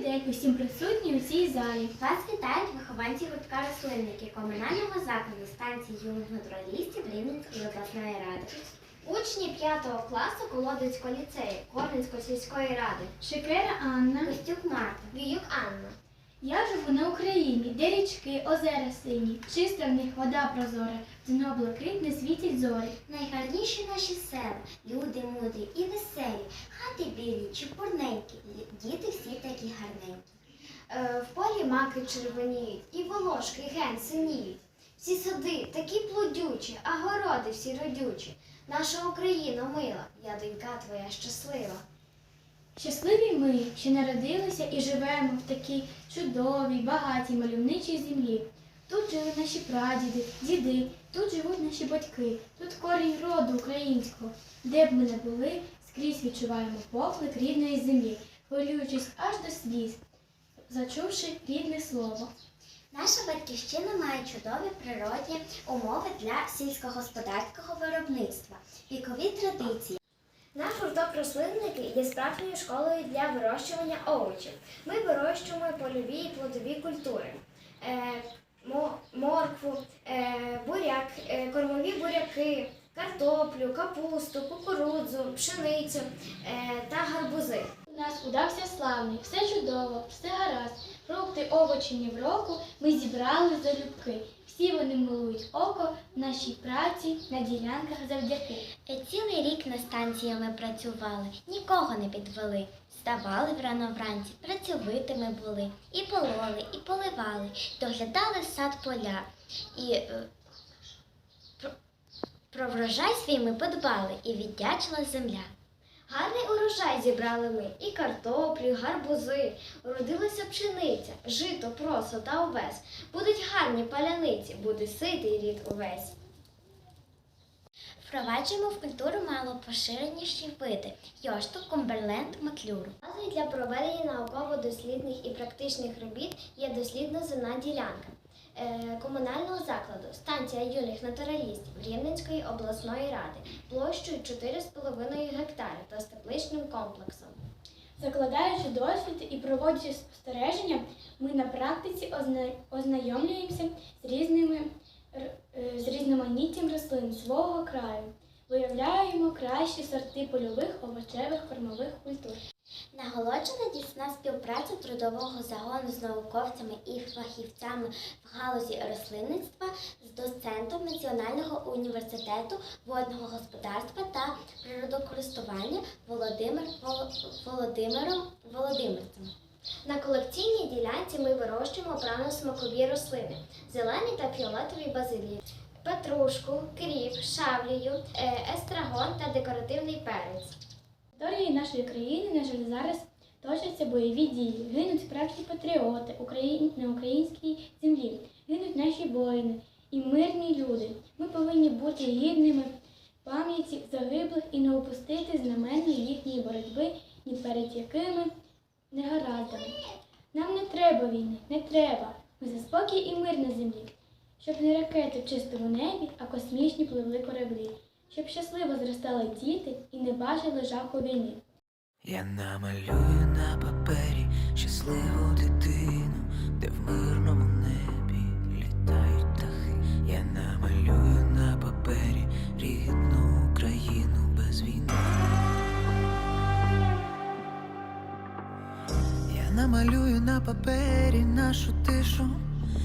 день усім присутнім у цій залі. Вас вітають вихованці гуртка рослинники комунального закладу станції юних натуралістів Рівненської обласної ради. Учні 5 класу Колодинського ліцею Корненської сільської ради. Шикера Анна. Костюк Марта, Віюк Анна. Я живу на Україні, де річки, озера сині, чиста в них вода прозора, дно блакитне світять зорі. Найгарніші наші села, люди мудрі і веселі, хати білі, чепурненькі, діти всі такі гарненькі. Е, в полі маки червоніють, і волошки ген синіють. Всі сади такі плодючі, а городи всі родючі. Наша Україна мила, я донька твоя щаслива. Щасливі ми, що народилися і живемо в такій чудовій, багатій, мальовничій землі. Тут жили наші прадіди, діди, тут живуть наші батьки, тут корінь роду українського. Де б ми не були, скрізь відчуваємо поклик рідної землі, хвилюючись аж до сліз, зачувши рідне слово. Наша батьківщина має чудові природні умови для сільськогосподарського виробництва, вікові традиції. Наш гурток рослинники є справжньою школою для вирощування овочів. Ми вирощуємо польові і плодові культури. Е, моркву, е, буряк, е, кормові буряки, картоплю, капусту, кукурудзу, пшеницю та гарбузи. У нас удався славний, все чудово, все гаразд. Фрукти, овочі ні в року ми зібрали залюбки. Всі вони милують око в нашій праці на ділянках завдяки. Е, Цілий рік на станції ми працювали, нікого не підвели. Ставали врано вранці, працьовитими були, і пололи, і поливали, доглядали сад поля. І е, про, про врожай свій ми подбали, і віддячила земля. Гарний урожай зібрали ми, і картоплю, і гарбузи. Уродилася пшениця, жито, просо та овес. Будуть гарні паляниці, буде ситий рід увесь. Впроваджуємо в культуру малопоширеніші види йошту, комберленд, маклюру. Базою для проведення науково-дослідних і практичних робіт є дослідна земна ділянка комунального закладу станція юних натуралістів Рівненської обласної ради площею 4,5 гектари та з тепличним комплексом. Закладаючи досвід і проводячи спостереження, ми на практиці озна- ознайомлюємося з різними е, з різноманіттям рослин свого краю. Виявляємо кращі сорти польових, овочевих, кормових культур. Наголоджена дійсна співпраця трудового загону з науковцями і фахівцями в галузі рослинництва з доцентом Національного університету водного господарства та природокористування Володимир Володимиром Володимирцем. На колекційній ділянці ми вирощуємо прано-смакові рослини, зелені та фіолетові базилії, петрушку, кріп, шавлію, е, естрагон та декоративний перець. Території нашої країни, на жаль, зараз точаться бойові дії. Гинуть справжні патріоти на українській землі. Гинуть наші воїни і мирні люди. Ми повинні бути гідними пам'яті загиблих і не опустити знаменно їхньої боротьби ні перед якими негараздами. Нам не треба війни, не треба. Ми за спокій і мир на землі. Щоб не ракети в чистому небі, а космічні пливли кораблі. Щоб щасливо зростали діти і не бачили жаху війни. Я намалюю на папері щасливу дитину, де в мирному небі літають птахи. Я намалюю на папері рідну Україну без війни. Я намалюю на папері нашу тишу.